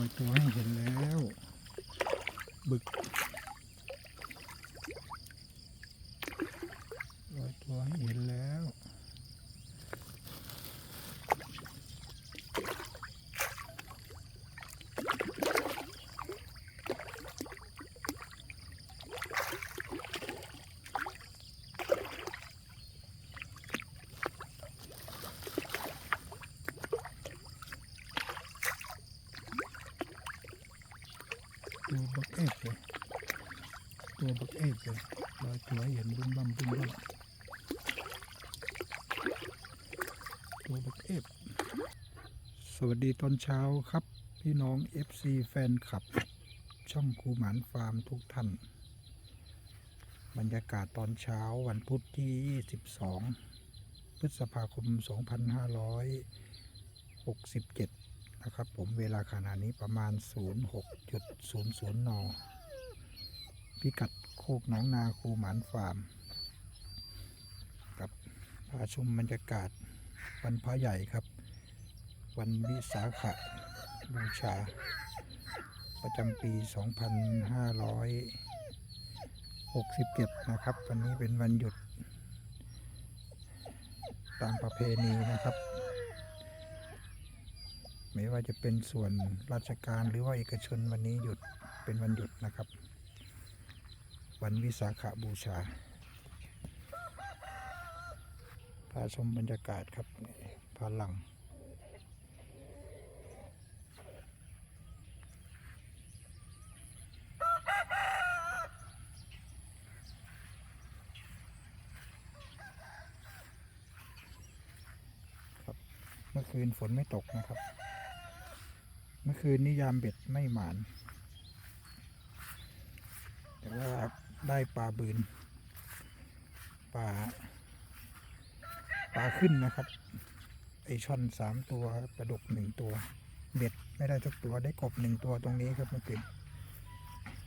อยตัวให้เห็นแล้ว บึกลอยตัวให้เห็นแล้ว ตัวบักเอฟเลยตัวบักเอฟเลยลอยตัวเห็นบึ้มบั้มบึ้มบั้มตัวบักเอฟสวัสดีตอนเช้าครับ พี่น้อง FC แฟนคลับ ช่องครูหมานฟาร์มทุกท่าน บรรยากาศตอนเช้าวันพุธที่ 22 พฤษภาคม 2567 นะครับผมเวลาขณะนี้ประมาณ 06.00 น พิกัดโคกหนองนาคูหมานฟาร์มกับพาชมบรรยากาศวันพระใหญ่ครับ วันวิสาขบูชา ประจำปี 2567 นะครับ วันนี้เป็นวันหยุดตามประเพณีนะครับ ไม่ว่าจะเป็นส่วนราชการหรือว่าเอกชนวันนี้หยุดเป็นวันหยุดนะครับ วันวิสาขบูชาพาชมบรรยากาศครับพาหลังครับเมื่อคืนฝนไม่ตกนะครับ มื่อคืนนี้ยามเบ็ดไม่หมาน แต่ว่าได้ปลาบืน ปลา ปลาขึ้นนะครับ ไอช่อนสามตัวปลาดกหนึ่งตัว เบ็ดไม่ได้สักตัวได้กบหนึ่งตัวตรงนี้ครับเมื่อคืน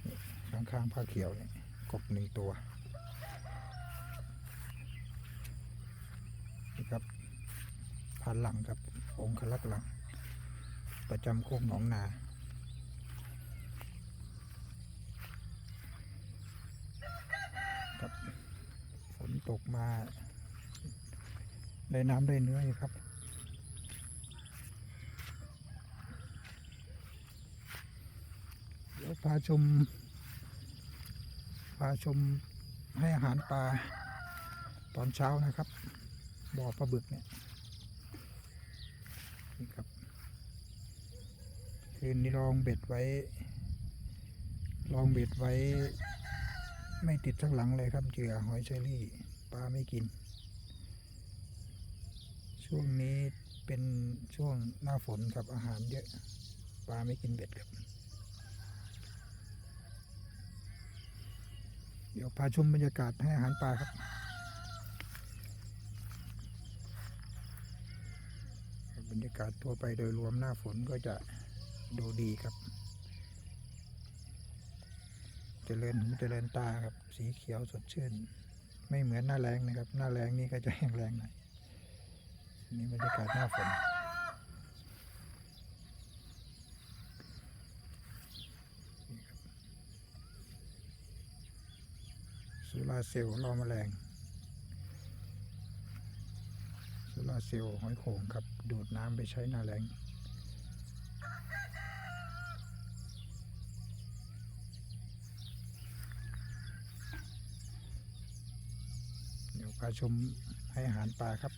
นี่ข้างๆผ้าเขียวเนี่ยกบหนึ่งตัว นี่ครับพันหลังครับองคลักหลัง ประจำโคกหนองนา ครับฝนตกมาได้น้ำได้เนื้ออยู่ครับเดี๋ยวพาชม พาชมให้อาหารปลาตอนเช้านะครับบ่อปลาบึกเนี่ยนี่ครับ คืนนี้ลองเบ็ดไว้ ลองเบ็ดไว้ ไม่ติดสักหลังเลยครับเหยื่อหอยเชอรี่ปลาไม่กิน ช่วงนี้เป็นช่วงหน้าฝนครับอาหารเยอะปลาไม่กินเบ็ดครับ เดี๋ยวพาชมบรรยากาศให้อาหารปลาครับบรรยากาศทั่วไปโดยรวมหน้าฝนก็จะ ดูดีครับเจริญหูเจริญตาครับ สีเขียวสดชื่น ไม่เหมือนหน้าแรงนะครับ หน้าแรงนี่ก็จะแห้งแรงหน่อยนี่บรรยากาศหน้าฝนนี่ครับโซลาเซลล์ล่อแมลงโซลาเซลล์หอยโข่งครับ ดูดน้ำไปใช้หน้าแรง เดี๋ยวพาชมให้อาหารปลาครับ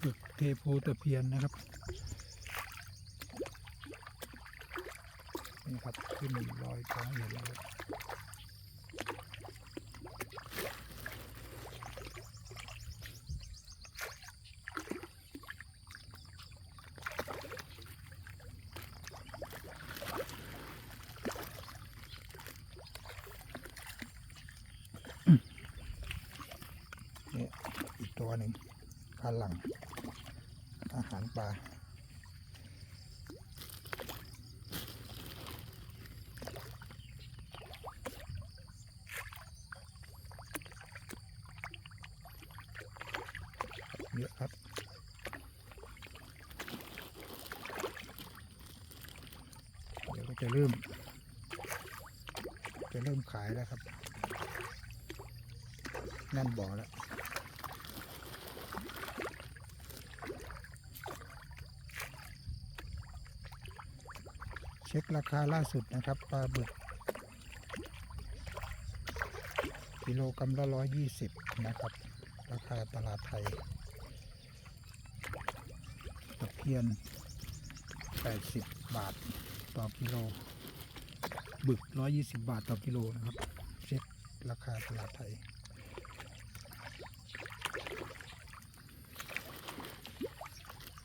ฝึกเทโพตะเพียนนะครับ นี่ครับ ขึ้นลอยท้องอยู่แล้วครับนี่อีกตัวหนึ่งพาหลังอาหารปลา จะ เริ่ม จะเริ่มขายแล้วครับนั่นบ่อแล้วเช็คราคาล่าสุดนะครับปลาบึกกิโลกรัมละร้อยยี่สิบนะครับ ราคาตลาดไทยตะเพียนแปดสิบบาท ต่อกิโล บึกร้อยยี่สิบบาทต่อกิโลนะครับ เช็คราคาตลาดไทย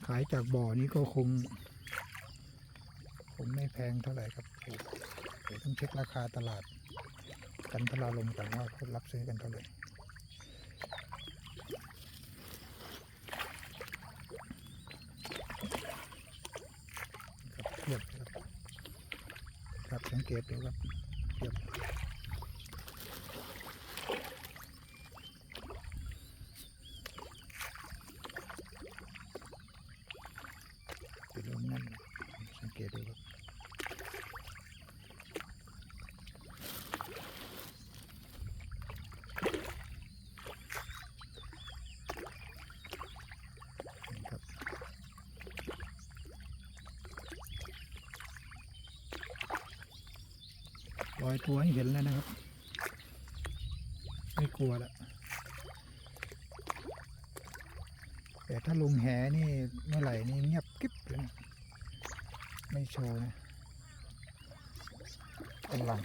ขายจากบ่อนี้ก็คง คงไม่แพงเท่าไหร่ครับเดี๋ยวต้องเช็คราคาตลาด กันทลาลมกันว่าเขารับซื้อกันเท่าไหร่ครับเทียบครับ ครับสังเกตดูครับเทียบเป็นเรื่องนั่นสังเกตดูครับ ครับ ลอยตัวให้เห็นแล้วนะครับ ไม่กลัวแล้วแต่ถ้าลงแหนี่เมื่อไหร่นี่เงียบกิ๊บเลยนะไม่โชว์นะกำลัง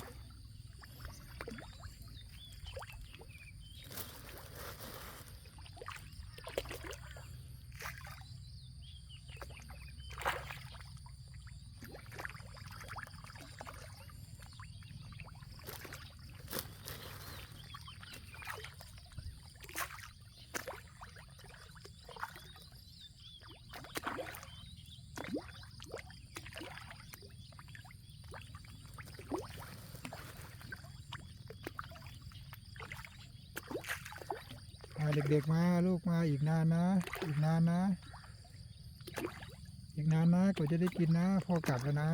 เด็กๆมาลูกมาอีกนานนะ อีกนานนะ อีกนานนะกว่าจะได้กินนะพ่อกลับแล้วนะ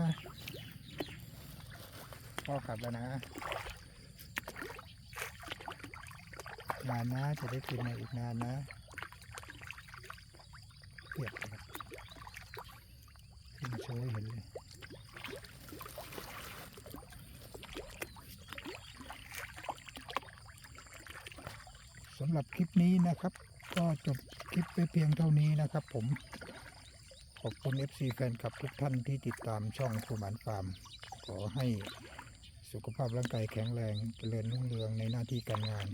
พ่อกลับแล้วนะนานนะจะได้กินนะอีกนานนะเปียกครับขึ้นโชว์ให้เห็นเลยำหรับคลิปนี้นะครับ ก็จบคลิปไปเพียงเท่านี้นะครับ ผม ขอบคุณ FC แฟนคลับทุกท่านที่ติดตามช่องคูหมันฟาร์ม ขอให้สุขภาพร่างกายแข็งแรงเจริญรุ่งเรืองในหน้าที่การงาน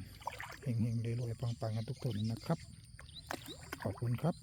เฮงๆรวยๆปังๆกันทุกคนนะครับ ขอบคุณครับ